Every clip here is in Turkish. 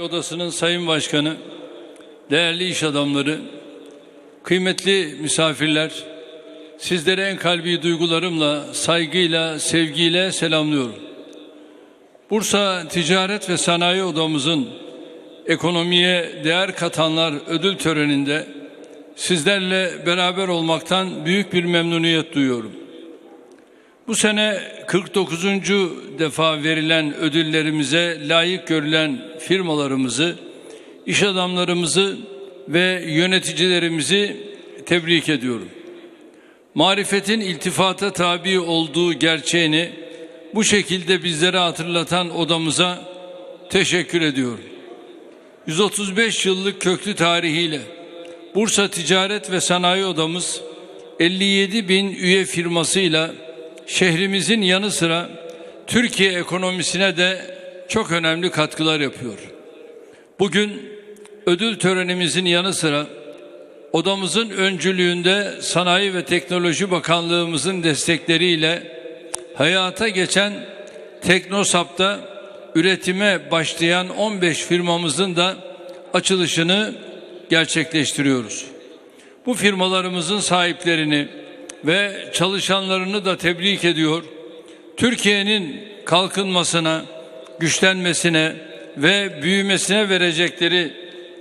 Odası'nın Sayın Başkanı, değerli iş adamları, kıymetli misafirler, sizlere en kalbi duygularımla, saygıyla, sevgiyle selamlıyorum. Bursa Ticaret ve Sanayi Odamızın ekonomiye değer katanlar ödül töreninde sizlerle beraber olmaktan büyük bir memnuniyet duyuyorum. Bu sene 49. defa verilen ödüllerimize layık görülen firmalarımızı, iş adamlarımızı ve yöneticilerimizi tebrik ediyorum. Marifetin iltifata tabi olduğu gerçeğini bu şekilde bizlere hatırlatan odamıza teşekkür ediyorum. 135 yıllık köklü tarihiyle Bursa Ticaret ve Sanayi Odamız 57 bin üye firmasıyla şehrimizin yanı sıra Türkiye ekonomisine de çok önemli katkılar yapıyor. Bugün ödül törenimizin yanı sıra odamızın öncülüğünde Sanayi ve Teknoloji Bakanlığımızın destekleriyle hayata geçen Teknosap'ta üretime başlayan 15 firmamızın da açılışını gerçekleştiriyoruz. Bu firmalarımızın sahiplerini ve çalışanlarını da tebrik ediyor. Türkiye'nin kalkınmasına, güçlenmesine ve büyümesine verecekleri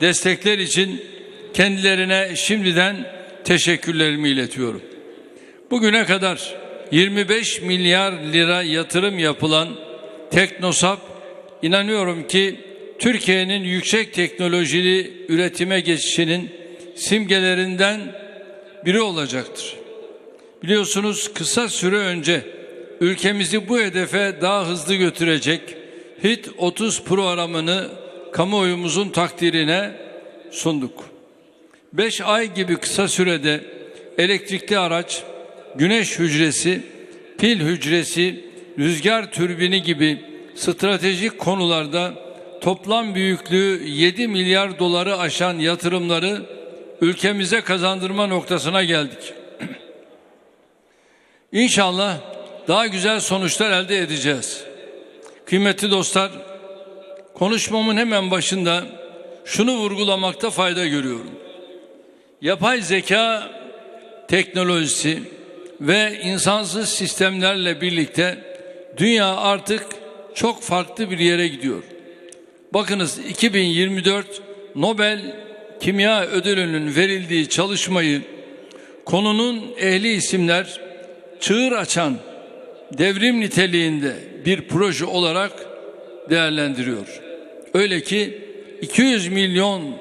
destekler için kendilerine şimdiden teşekkürlerimi iletiyorum. Bugüne kadar 25 milyar lira yatırım yapılan Teknosap inanıyorum ki Türkiye'nin yüksek teknolojili üretime geçişinin simgelerinden biri olacaktır. Biliyorsunuz kısa süre önce ülkemizi bu hedefe daha hızlı götürecek HIT 30 programını kamuoyumuzun takdirine sunduk. 5 ay gibi kısa sürede elektrikli araç, güneş hücresi, pil hücresi, rüzgar türbini gibi stratejik konularda toplam büyüklüğü 7 milyar doları aşan yatırımları ülkemize kazandırma noktasına geldik. İnşallah daha güzel sonuçlar elde edeceğiz. Kıymetli dostlar, konuşmamın hemen başında şunu vurgulamakta fayda görüyorum. Yapay zeka teknolojisi ve insansız sistemlerle birlikte dünya artık çok farklı bir yere gidiyor. Bakınız 2024 Nobel Kimya Ödülü'nün verildiği çalışmayı konunun ehli isimler çığır açan devrim niteliğinde bir proje olarak değerlendiriyor. Öyle ki 200 milyon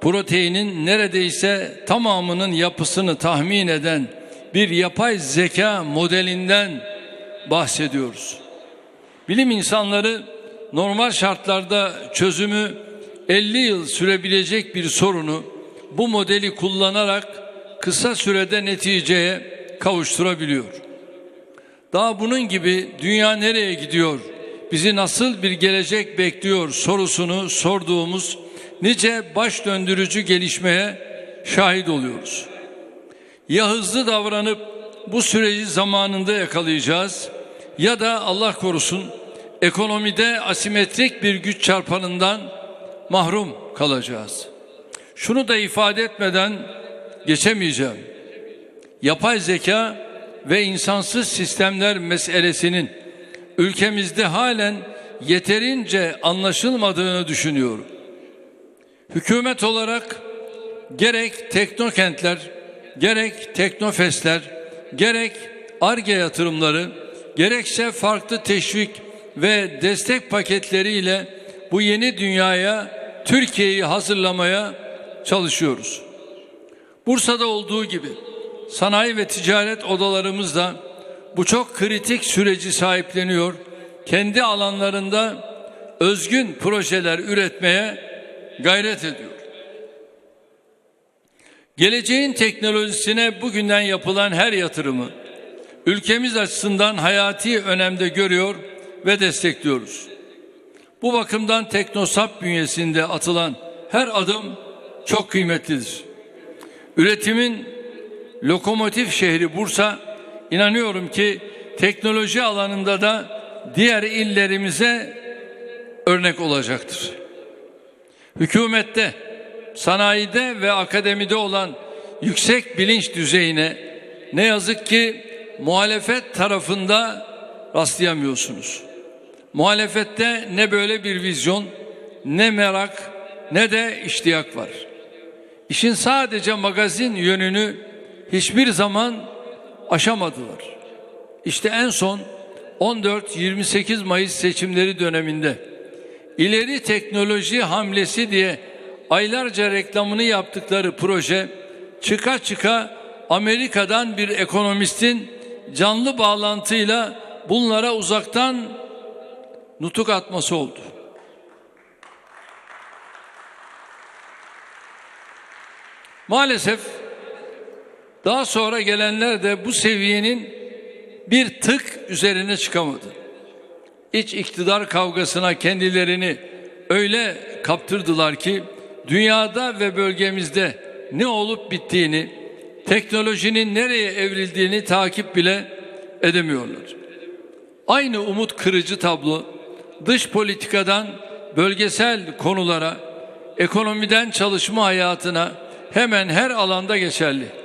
proteinin neredeyse tamamının yapısını tahmin eden bir yapay zeka modelinden bahsediyoruz. Bilim insanları normal şartlarda çözümü 50 yıl sürebilecek bir sorunu bu modeli kullanarak kısa sürede neticeye kavuşturabiliyor. Daha bunun gibi dünya nereye gidiyor? Bizi nasıl bir gelecek bekliyor sorusunu sorduğumuz nice baş döndürücü gelişmeye şahit oluyoruz. Ya hızlı davranıp bu süreci zamanında yakalayacağız ya da Allah korusun ekonomide asimetrik bir güç çarpanından mahrum kalacağız. Şunu da ifade etmeden geçemeyeceğim. Yapay zeka ve insansız sistemler meselesinin ülkemizde halen yeterince anlaşılmadığını düşünüyorum. Hükümet olarak gerek teknokentler, gerek teknofestler, gerek ARGE yatırımları, gerekse farklı teşvik ve destek paketleriyle bu yeni dünyaya Türkiye'yi hazırlamaya çalışıyoruz. Bursa'da olduğu gibi sanayi ve ticaret odalarımız da bu çok kritik süreci sahipleniyor. Kendi alanlarında özgün projeler üretmeye gayret ediyor. Geleceğin teknolojisine bugünden yapılan her yatırımı ülkemiz açısından hayati önemde görüyor ve destekliyoruz. Bu bakımdan Teknosap bünyesinde atılan her adım çok kıymetlidir. Üretimin lokomotif şehri Bursa inanıyorum ki teknoloji alanında da diğer illerimize örnek olacaktır. hükümette, sanayide ve akademide olan yüksek bilinç düzeyine ne yazık ki muhalefet tarafında rastlayamıyorsunuz. Muhalefette ne böyle bir vizyon, ne merak, ne de iştiyak var. İşin sadece magazin yönünü hiçbir zaman aşamadılar. İşte en son 14-28 Mayıs seçimleri döneminde ileri teknoloji hamlesi diye aylarca reklamını yaptıkları proje çıka çıka Amerika'dan bir ekonomistin canlı bağlantıyla bunlara uzaktan nutuk atması oldu. Maalesef daha sonra gelenler de bu seviyenin bir tık üzerine çıkamadı. İç iktidar kavgasına kendilerini öyle kaptırdılar ki dünyada ve bölgemizde ne olup bittiğini, teknolojinin nereye evrildiğini takip bile edemiyorlar. Aynı umut kırıcı tablo dış politikadan bölgesel konulara, ekonomiden çalışma hayatına hemen her alanda geçerli.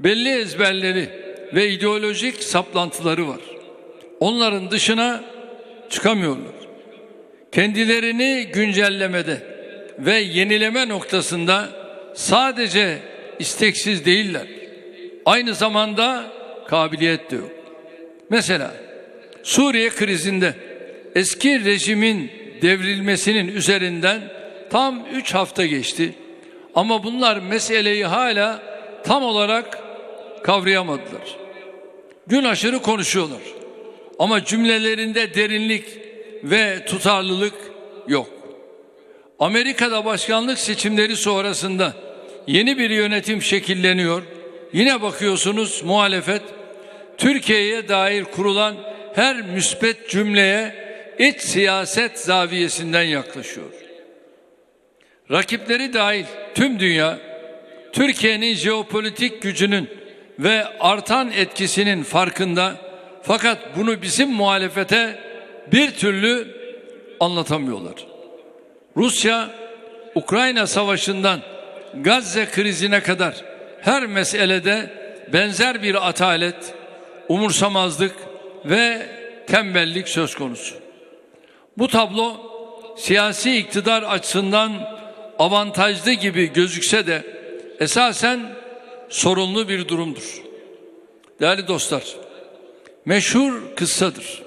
Belli ezberleri ve ideolojik saplantıları var. Onların dışına çıkamıyorlar. Kendilerini güncellemede ve yenileme noktasında sadece isteksiz değiller. Aynı zamanda kabiliyet de yok. Mesela Suriye krizinde eski rejimin devrilmesinin üzerinden tam üç hafta geçti. Ama bunlar meseleyi hala tam olarak kavrayamadılar. Gün aşırı konuşuyorlar. Ama cümlelerinde derinlik ve tutarlılık yok. Amerika'da başkanlık seçimleri sonrasında yeni bir yönetim şekilleniyor. Yine bakıyorsunuz muhalefet Türkiye'ye dair kurulan her müspet cümleye iç siyaset zaviyesinden yaklaşıyor. Rakipleri dahil tüm dünya Türkiye'nin jeopolitik gücünün ve artan etkisinin farkında fakat bunu bizim muhalefete bir türlü anlatamıyorlar. Rusya Ukrayna savaşından Gazze krizine kadar her meselede benzer bir atalet, umursamazlık ve tembellik söz konusu. Bu tablo siyasi iktidar açısından avantajlı gibi gözükse de esasen sorunlu bir durumdur. Değerli dostlar, meşhur kıssadır.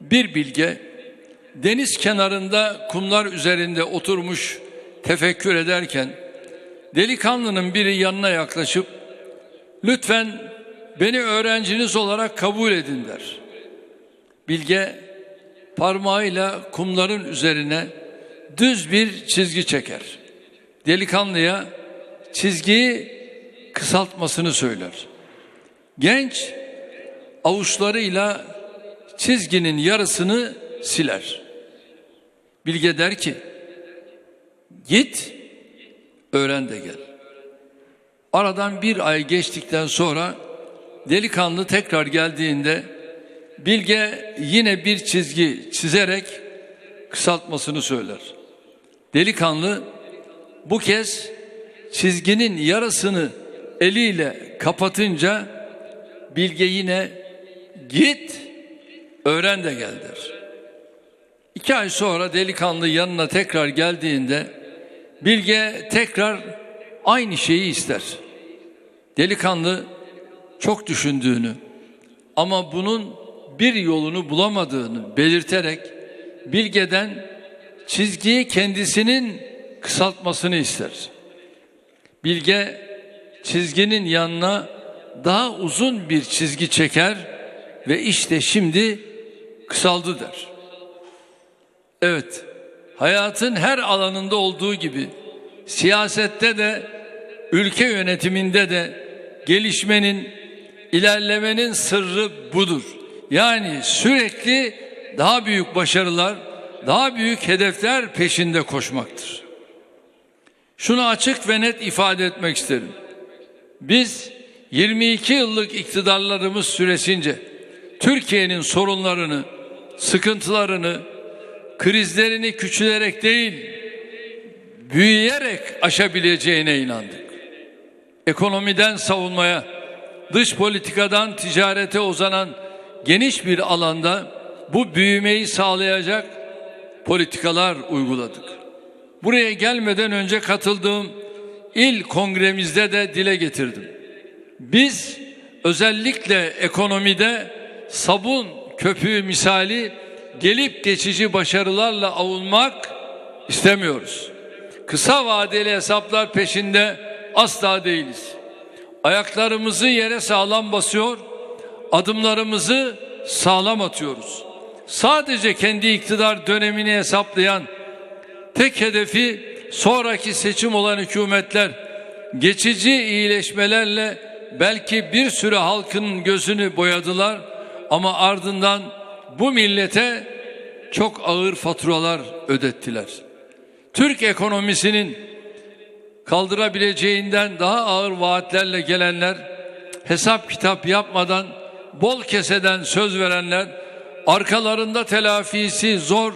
Bir bilge deniz kenarında kumlar üzerinde oturmuş tefekkür ederken delikanlının biri yanına yaklaşıp lütfen beni öğrenciniz olarak kabul edin der. Bilge parmağıyla kumların üzerine düz bir çizgi çeker. Delikanlıya çizgiyi kısaltmasını söyler. Genç avuçlarıyla çizginin yarısını siler. Bilge der ki git öğren de gel. Aradan bir ay geçtikten sonra delikanlı tekrar geldiğinde Bilge yine bir çizgi çizerek kısaltmasını söyler. Delikanlı bu kez çizginin yarısını eliyle kapatınca Bilge yine git öğren de gel der. İki ay sonra delikanlı yanına tekrar geldiğinde Bilge tekrar aynı şeyi ister. Delikanlı çok düşündüğünü ama bunun bir yolunu bulamadığını belirterek Bilge'den çizgiyi kendisinin kısaltmasını ister. Bilge çizginin yanına daha uzun bir çizgi çeker ve işte şimdi kısaldı der. Evet, hayatın her alanında olduğu gibi siyasette de ülke yönetiminde de gelişmenin, ilerlemenin sırrı budur. Yani sürekli daha büyük başarılar, daha büyük hedefler peşinde koşmaktır. Şunu açık ve net ifade etmek isterim. Biz 22 yıllık iktidarlarımız süresince Türkiye'nin sorunlarını, sıkıntılarını, krizlerini küçülerek değil, büyüyerek aşabileceğine inandık. Ekonomiden savunmaya, dış politikadan ticarete uzanan geniş bir alanda bu büyümeyi sağlayacak politikalar uyguladık. Buraya gelmeden önce katıldığım il kongremizde de dile getirdim. Biz özellikle ekonomide sabun köpüğü misali gelip geçici başarılarla avunmak istemiyoruz. Kısa vadeli hesaplar peşinde asla değiliz. Ayaklarımızı yere sağlam basıyor, adımlarımızı sağlam atıyoruz. Sadece kendi iktidar dönemini hesaplayan tek hedefi sonraki seçim olan hükümetler geçici iyileşmelerle belki bir süre halkın gözünü boyadılar ama ardından bu millete çok ağır faturalar ödettiler. Türk ekonomisinin kaldırabileceğinden daha ağır vaatlerle gelenler, hesap kitap yapmadan, bol keseden söz verenler, arkalarında telafisi zor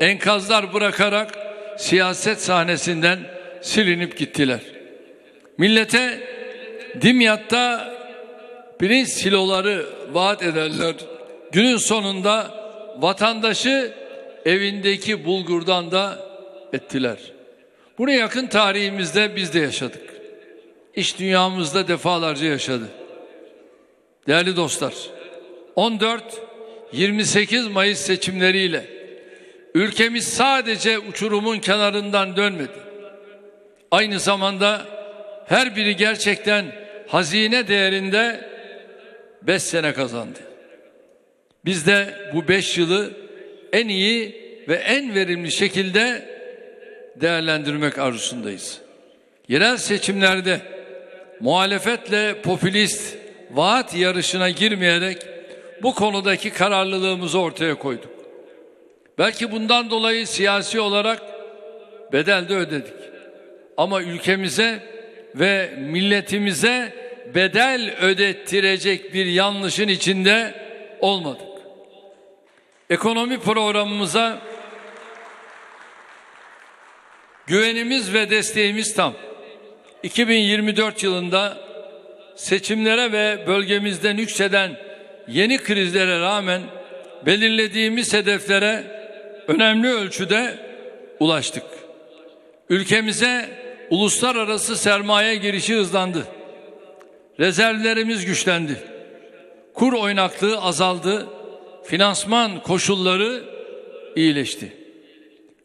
enkazlar bırakarak siyaset sahnesinden silinip gittiler. Millete Dimyat'ta pirinç siloları vaat ederler. Günün sonunda vatandaşı evindeki bulgurdan da ettiler. Bunu yakın tarihimizde biz de yaşadık. İş dünyamızda defalarca yaşadı. Değerli dostlar, 14-28 Mayıs seçimleriyle ülkemiz sadece uçurumun kenarından dönmedi. Aynı zamanda her biri gerçekten hazine değerinde 5 sene kazandı. Biz de bu 5 yılı en iyi ve en verimli şekilde değerlendirmek arzusundayız. Yerel seçimlerde muhalefetle popülist vaat yarışına girmeyerek bu konudaki kararlılığımızı ortaya koyduk. Belki bundan dolayı siyasi olarak bedel de ödedik. Ama ülkemize ve milletimize bedel ödettirecek bir yanlışın içinde olmadık. Ekonomi programımıza güvenimiz ve desteğimiz tam. 2024 yılında seçimlere ve bölgemizde nükseden yeni krizlere rağmen belirlediğimiz hedeflere önemli ölçüde ulaştık. Ülkemize uluslararası sermaye girişi hızlandı. Rezervlerimiz güçlendi. Kur oynaklığı azaldı. Finansman koşulları iyileşti.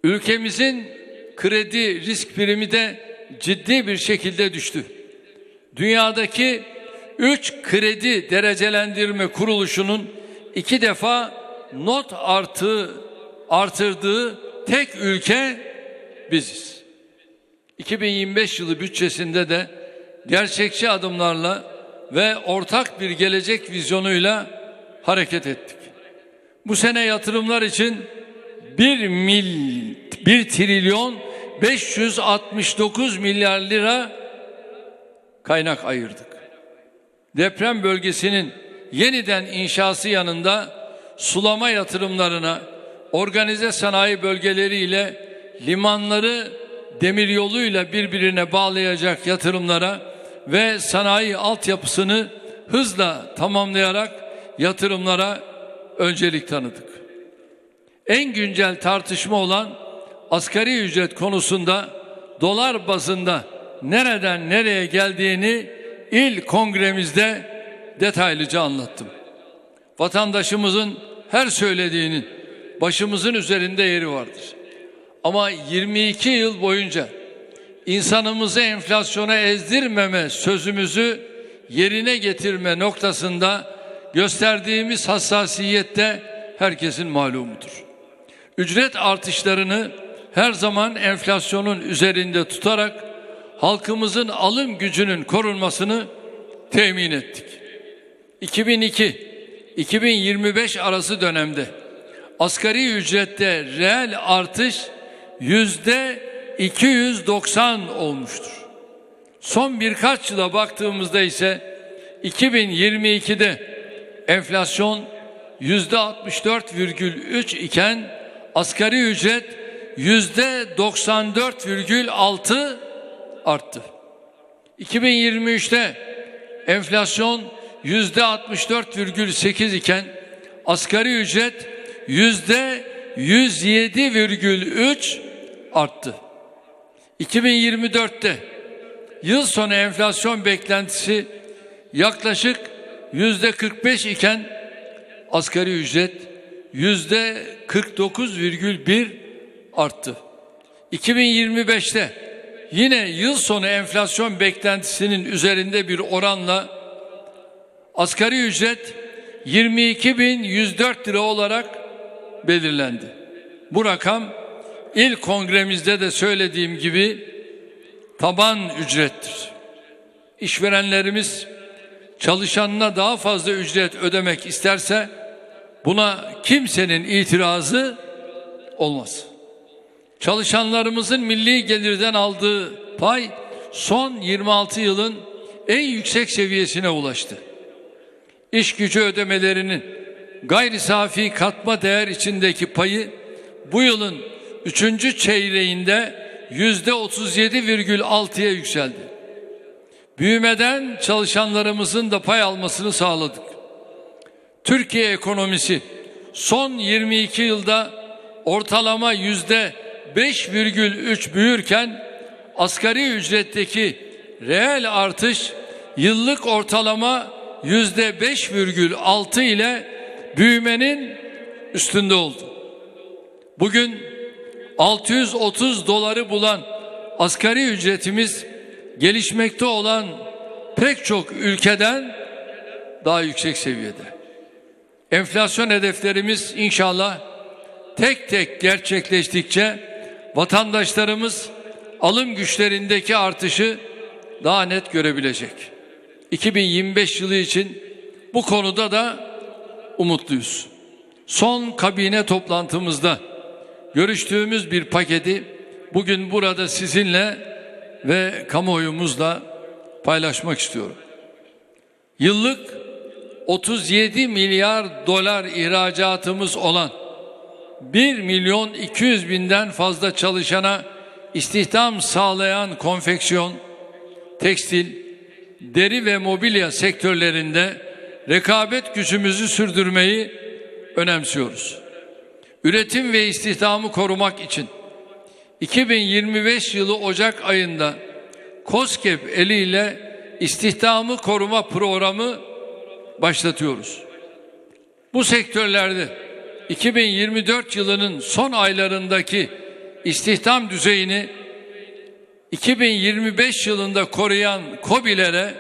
Ülkemizin kredi risk primi de ciddi bir şekilde düştü. Dünyadaki 3 kredi derecelendirme kuruluşunun iki defa not artığı artırdığı tek ülke biziz. 2025 yılı bütçesinde de gerçekçi adımlarla ve ortak bir gelecek vizyonuyla hareket ettik. Bu sene yatırımlar için 1 mil 1 trilyon 569 milyar lira kaynak ayırdık. Deprem bölgesinin yeniden inşası yanında sulama yatırımlarına, organize sanayi bölgeleriyle limanları demiryoluyla birbirine bağlayacak yatırımlara ve sanayi altyapısını hızla tamamlayarak yatırımlara öncelik tanıdık. En güncel tartışma olan asgari ücret konusunda dolar bazında nereden nereye geldiğini il kongremizde detaylıca anlattım. Vatandaşımızın her söylediğinin başımızın üzerinde yeri vardır. Ama 22 yıl boyunca insanımızı enflasyona ezdirmeme sözümüzü yerine getirme noktasında gösterdiğimiz hassasiyette herkesin malumudur. Ücret artışlarını her zaman enflasyonun üzerinde tutarak halkımızın alım gücünün korunmasını temin ettik. 2002-2025 arası dönemde asgari ücrette reel artış yüzde 290 olmuştur. Son birkaç yıla baktığımızda ise 2022'de enflasyon yüzde 64,3 iken asgari ücret yüzde 94,6 arttı. 2023'te enflasyon yüzde 64,8 iken asgari ücret yüzde 107,3 arttı. 2024'te yıl sonu enflasyon beklentisi yaklaşık yüzde 45 iken asgari ücret yüzde 49,1 arttı. 2025'te yine yıl sonu enflasyon beklentisinin üzerinde bir oranla asgari ücret 22.104 lira olarak belirlendi. Bu rakam ilk kongremizde de söylediğim gibi taban ücrettir. İşverenlerimiz çalışanına daha fazla ücret ödemek isterse buna kimsenin itirazı olmaz. Çalışanlarımızın milli gelirden aldığı pay son 26 yılın en yüksek seviyesine ulaştı. İş gücü ödemelerinin gayri safi katma değer içindeki payı bu yılın üçüncü çeyreğinde yüzde 37,6'ya yükseldi. Büyümeden çalışanlarımızın da pay almasını sağladık. Türkiye ekonomisi son 22 yılda ortalama yüzde 5,3 büyürken asgari ücretteki reel artış yıllık ortalama yüzde 5,6 ile büyümenin üstünde oldu. Bugün 630 doları bulan asgari ücretimiz gelişmekte olan pek çok ülkeden daha yüksek seviyede. Enflasyon hedeflerimiz inşallah tek tek gerçekleştikçe vatandaşlarımız alım güçlerindeki artışı daha net görebilecek. 2025 yılı için bu konuda da umutluyuz. Son kabine toplantımızda görüştüğümüz bir paketi bugün burada sizinle ve kamuoyumuzla paylaşmak istiyorum. Yıllık 37 milyar dolar ihracatımız olan 1 milyon 200 binden fazla çalışana istihdam sağlayan konfeksiyon, tekstil, deri ve mobilya sektörlerinde rekabet gücümüzü sürdürmeyi önemsiyoruz. Üretim ve istihdamı korumak için 2025 yılı Ocak ayında COSGAP eliyle istihdamı koruma programı başlatıyoruz. Bu sektörlerde 2024 yılının son aylarındaki istihdam düzeyini 2025 yılında koruyan KOBİ'lere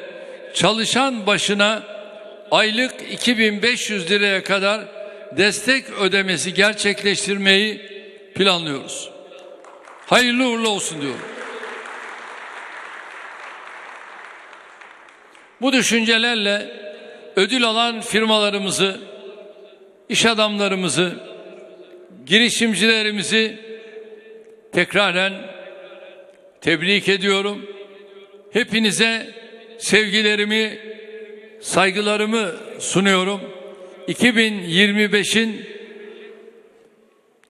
çalışan başına aylık 2500 liraya kadar destek ödemesi gerçekleştirmeyi planlıyoruz. Hayırlı uğurlu olsun diyorum. Bu düşüncelerle ödül alan firmalarımızı, iş adamlarımızı, girişimcilerimizi tekraren tebrik ediyorum. Hepinize sevgilerimi, saygılarımı sunuyorum. 2025'in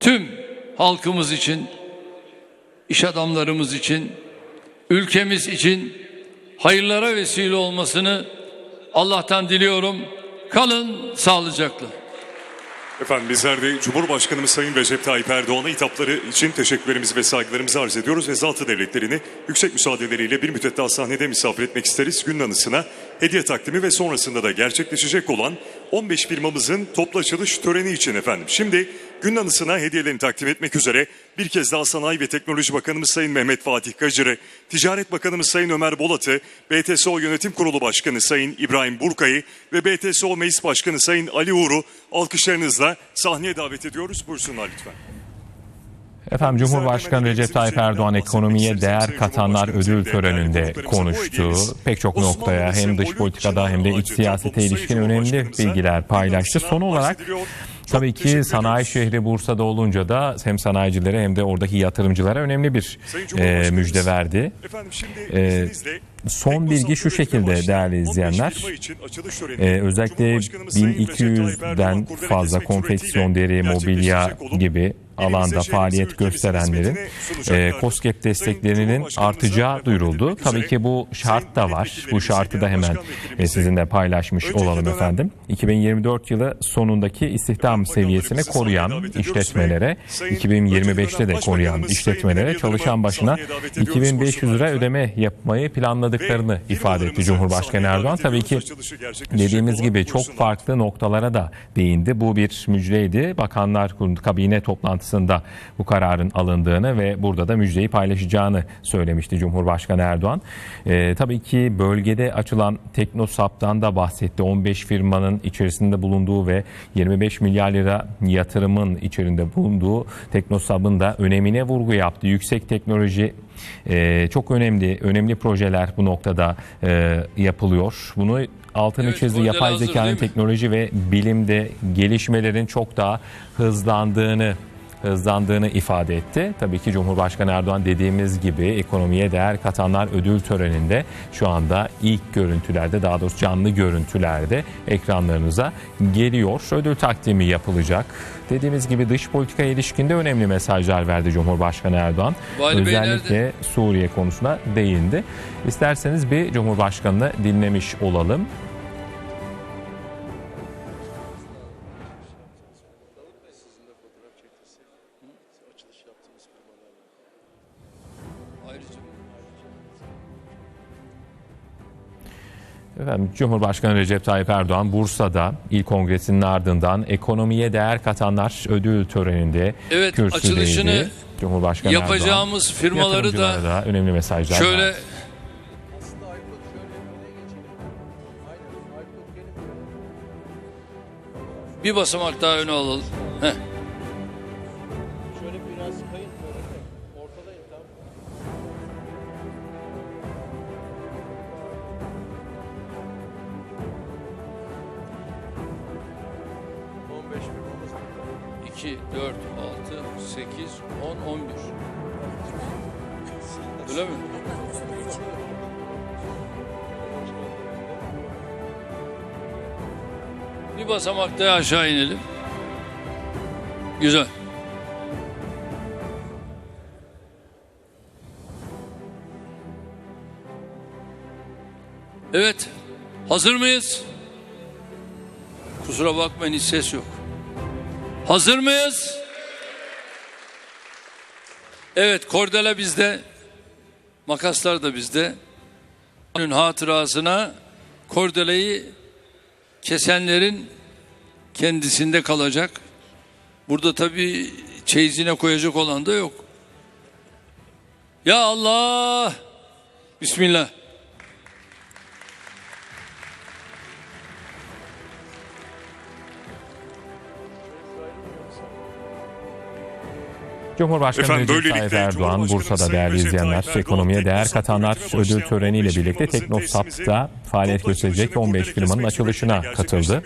tüm halkımız için, iş adamlarımız için, ülkemiz için hayırlara vesile olmasını Allah'tan diliyorum. Kalın sağlıcakla. Efendim bizler de Cumhurbaşkanımız Sayın Recep Tayyip Erdoğan'a hitapları için teşekkürlerimizi ve saygılarımızı arz ediyoruz ve zatı devletlerini yüksek müsaadeleriyle bir müddet daha sahnede misafir etmek isteriz. Günün anısına hediye takdimi ve sonrasında da gerçekleşecek olan 15 firmamızın toplu açılış töreni için efendim. Şimdi günün anısına hediyelerini takdim etmek üzere bir kez daha Sanayi ve Teknoloji Bakanımız Sayın Mehmet Fatih Kacır'ı, Ticaret Bakanımız Sayın Ömer Bolat'ı, BTSO Yönetim Kurulu Başkanı Sayın İbrahim Burkay'ı ve BTSO Meclis Başkanı Sayın Ali Uğur'u alkışlarınızla sahneye davet ediyoruz. Buyursunlar lütfen. Efendim Cumhurbaşkanı Recep Tayyip Erdoğan ekonomiye değer katanlar ödül töreninde konuştu. Pek çok noktaya hem dış politikada hem de iç siyasete ilişkin önemli bilgiler paylaştı. Son olarak tabii ki sanayi şehri Bursa'da olunca da hem sanayicilere hem de oradaki yatırımcılara önemli bir e, müjde verdi. Efendim şimdi E, son bilgi şu şekilde değerli izleyenler. Ee, özellikle 1200'den fazla konfeksiyon deri, mobilya gibi alanda faaliyet gösterenlerin e, COSGAP desteklerinin artacağı duyuruldu. Tabii ki bu şart da var. Bu şartı da hemen e, sizinle paylaşmış olalım efendim. 2024 yılı sonundaki istihdam seviyesini koruyan işletmelere, 2025'te de koruyan işletmelere çalışan başına 2500 lira ödeme yapmayı planladıklarını ifade etti Cumhurbaşkanı Erdoğan. Tabii ki dediğimiz gibi çok farklı noktalara da değindi. Bu bir müjdeydi. Bakanlar Kurulu kabine toplantısında bu kararın alındığını ve burada da müjdeyi paylaşacağını söylemişti Cumhurbaşkanı Erdoğan. Ee, tabii ki bölgede açılan Teknosap'tan da bahsetti. 15 firmanın içerisinde bulunduğu ve 25 milyar lira yatırımın içerisinde bulunduğu Teknosap'ın da önemine vurgu yaptı. Yüksek teknoloji e, çok önemli, önemli projeler bu noktada e, yapılıyor. Bunu altını Evet, çizdi. Yapay zekanın teknoloji ve bilimde gelişmelerin çok daha hızlandığını hızlandığını ifade etti. Tabii ki Cumhurbaşkanı Erdoğan dediğimiz gibi ekonomiye değer katanlar ödül töreninde şu anda ilk görüntülerde daha doğrusu canlı görüntülerde ekranlarınıza geliyor. Ödül takdimi yapılacak. Dediğimiz gibi dış politikaya ilişkinde önemli mesajlar verdi Cumhurbaşkanı Erdoğan. Vali Bey Özellikle Suriye konusuna değindi. İsterseniz bir Cumhurbaşkanı'nı dinlemiş olalım. Efendim, Cumhurbaşkanı Recep Tayyip Erdoğan Bursa'da il kongresinin ardından ekonomiye değer katanlar ödül töreninde Evet, kürsüdeydi. açılışını Cumhurbaşkanı yapacağımız Erdoğan, firmaları da da önemli mesajlar şöyle verdi. bir basamak daha öne alalım. Heh. Bir basamak daha aşağı inelim. Güzel. Evet. Hazır mıyız? Kusura bakmayın hiç ses yok. Hazır mıyız? Evet, kordela bizde. Makaslar da bizde. Onun hatırasına kordelayı kesenlerin kendisinde kalacak. Burada tabii çeyizine koyacak olan da yok. Ya Allah! Bismillah. Cumhurbaşkanı Efendim, Recep Tayyip Erdoğan Bursa'da değerli izleyenler ekonomiye değer katanlar ödül töreniyle 15 birlikte Teknosap'ta faaliyet gösterecek açılışını 15 kurdele firmanın açılışına katıldı.